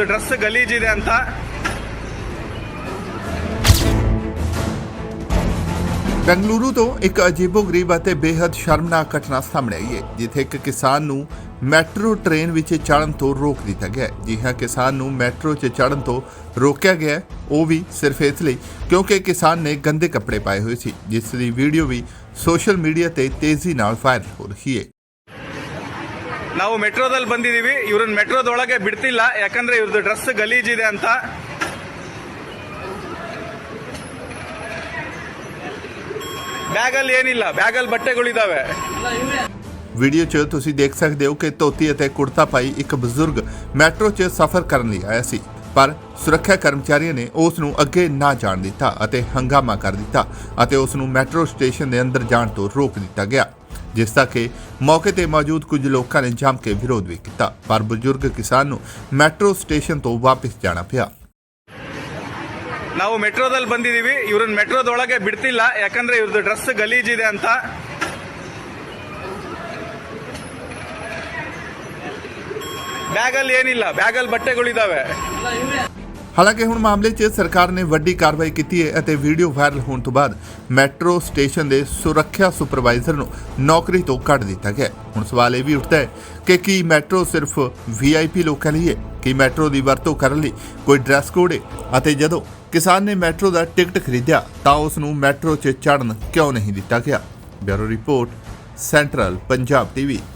ಅವ್ರದ್ದು ಡ್ರೆಸ್ ಗಲೀಜಿದೆ ಅಂತ. ਬੈਂਗਲੁਰੂ ਤੋਂ ਇੱਕ ਅਜੀਬੋ-ਗਰੀਬ ਅਤੇ ਬੇहद ਸ਼ਰਮਨਾਕ ਘਟਨਾ ਸਾਹਮਣੇ ਆਈ ਹੈ ਜਿੱਥੇ ਇੱਕ ਕਿਸਾਨ ਨੂੰ ਮੈਟਰੋ ਟ੍ਰੇਨ ਵਿੱਚ ਚੜਨ ਤੋਂ ਰੋਕ ਦਿੱਤਾ ਗਿਆ ਹੈ ਜੀ ਹਾਂ ਕਿਸਾਨ ਨੂੰ ਮੈਟਰੋ 'ਚ ਚੜਨ ਤੋਂ ਰੋਕਿਆ ਗਿਆ ਹੈ ਉਹ ਵੀ ਸਿਰਫ ਇਸ ਲਈ ਕਿਉਂਕਿ ਕਿਸਾਨ ਨੇ ਗੰਦੇ ਕੱਪੜੇ ਪਾਏ ਹੋਏ ਸੀ ਜਿਸ ਦੀ ਵੀਡੀਓ ਵੀ ਸੋਸ਼ਲ ਮੀਡੀਆ ਤੇ ਤੇਜ਼ੀ ਨਾਲ ਵਾਇਰਲ ਹੋ ਰਹੀ ਹੈ ನಾವು ಮೆಟ್ರೋದಲ್ಲಿ ಬಂದಿದೀವಿ ಇವ್ರನ್ನ ಮೆಟ್ರೋದೊಳಗೆ ಬಿಡ್ತಿಲ್ಲ ಯಾಕಂದ್ರೆ ಇವ್ರದ್ದು ಡ್ರೆಸ್ ಗಲೀಜಿದೆ ಅಂತ ಬ್ಯಾಗಲ್ಲಿ ಏನಿಲ್ಲ ಬ್ಯಾಗಲ್ಲಿ ಬಟ್ಟೆಗಳಿದಾವೆ ਵੀਡੀਓ 'ਚ ਤੁਸੀਂ ਦੇਖ ਸਕਦੇ ਹੋ ਕਿ ਧੋਤੀ ਅਤੇ ਕੁੜਤਾ ਪਾਈ ਇੱਕ ਬਜ਼ੁਰਗ ਮੈਟਰੋ 'ਚ ਸਫ਼ਰ ਕਰਨ ਲਈ ਆਇਆ ਸੀ ਪਰ ਸੁਰੱਖਿਆ ਕਰਮਚਾਰੀਆਂ ਨੇ ਉਸ ਨੂੰ ਅੱਗੇ ਨਾ ਜਾਣ ਦਿੱਤਾ ਅਤੇ ਹੰਗਾਮਾ ਕਰ ਦਿੱਤਾ ਅਤੇ ਉਸ ਨੂੰ ਮੈਟਰੋ ਸਟੇਸ਼ਨ ਦੇ ਅੰਦਰ ਜਾਣ ਤੋਂ ਰੋਕ ਦਿੱਤਾ ਗਿਆ ਜਿਸ ਦਾ ਕਿ ਮੌਕੇ ਤੇ ਮੌਜੂਦ ਕੁਝ ਲੋਕਾਂ ਨੇ ਜੰਮ ਕੇ ਵਿਰੋਧ ਵੀ ਕੀਤਾ ਪਰ ਬਜ਼ੁਰਗ ਕਿਸਾਨ ਨੂੰ ਮੈਟਰੋ ਸਟੇਸ਼ਨ ਤੋਂ ਵਾਪਸ ਜਾਣਾ ਪਿਆ ನಾವು ಮೆಟ್ರೋದಲ್ಲಿ ಬಂದಿದೀವಿ ಇವ್ರನ್ನ ಮೆಟ್ರೋದೊಳಗೆ ಬಿಡ್ತಿಲ್ಲ ಯಾಕಂದ್ರೆ ಇವ್ರದ್ದು ಡ್ರೆಸ್ ಗಲೀಜಿದೆ ಅಂತ ಬ್ಯಾಗಲ್ಲಿ ಏನಿಲ್ಲ ಬ್ಯಾಗಲ್ಲಿ ಬಟ್ಟೆಗಳಿದಾವೆ ਹਾਲਾਂਕਿ ਹੁਣ ਮਾਮਲੇ 'ਚ ਸਰਕਾਰ ਨੇ ਵੱਡੀ ਕਾਰਵਾਈ ਕੀਤੀ ਹੈ ਅਤੇ ਵੀਡੀਓ ਵਾਇਰਲ ਹੋਣ ਤੋਂ ਬਾਅਦ ਮੈਟਰੋ ਸਟੇਸ਼ਨ ਦੇ ਸੁਰੱਖਿਆ ਸੁਪਰਵਾਈਜ਼ਰ ਨੂੰ ਨੌਕਰੀ ਤੋਂ ਕੱਢ ਦਿੱਤਾ ਗਿਆ ਹੁਣ ਸਵਾਲ ਇਹ ਵੀ ਉੱਠਦਾ ਹੈ ਕਿ ਕੀ ਮੈਟਰੋ ਸਿਰਫ ਵੀਆਈਪੀ ਲੋਕਾਂ ਲਈ ਹੈ? ਕਿ ਮੈਟਰੋ ਦੀ ਵਰਤੋਂ ਕਰਨ ਲਈ ਕੋਈ ਡਰੈਸ ਕੋਡ ਹੈ? ਅਤੇ ਜਦੋਂ ਕਿਸਾਨ ਨੇ ਮੈਟਰੋ ਦਾ ਟਿਕਟ ਖਰੀਦਿਆ ਤਾਂ ਉਸ ਨੂੰ ਮੈਟਰੋ 'ਚ ਚੜ੍ਹਨ ਕਿਉਂ ਨਹੀਂ ਦਿੱਤਾ ਗਿਆ? Bureau report, central Punjab TV.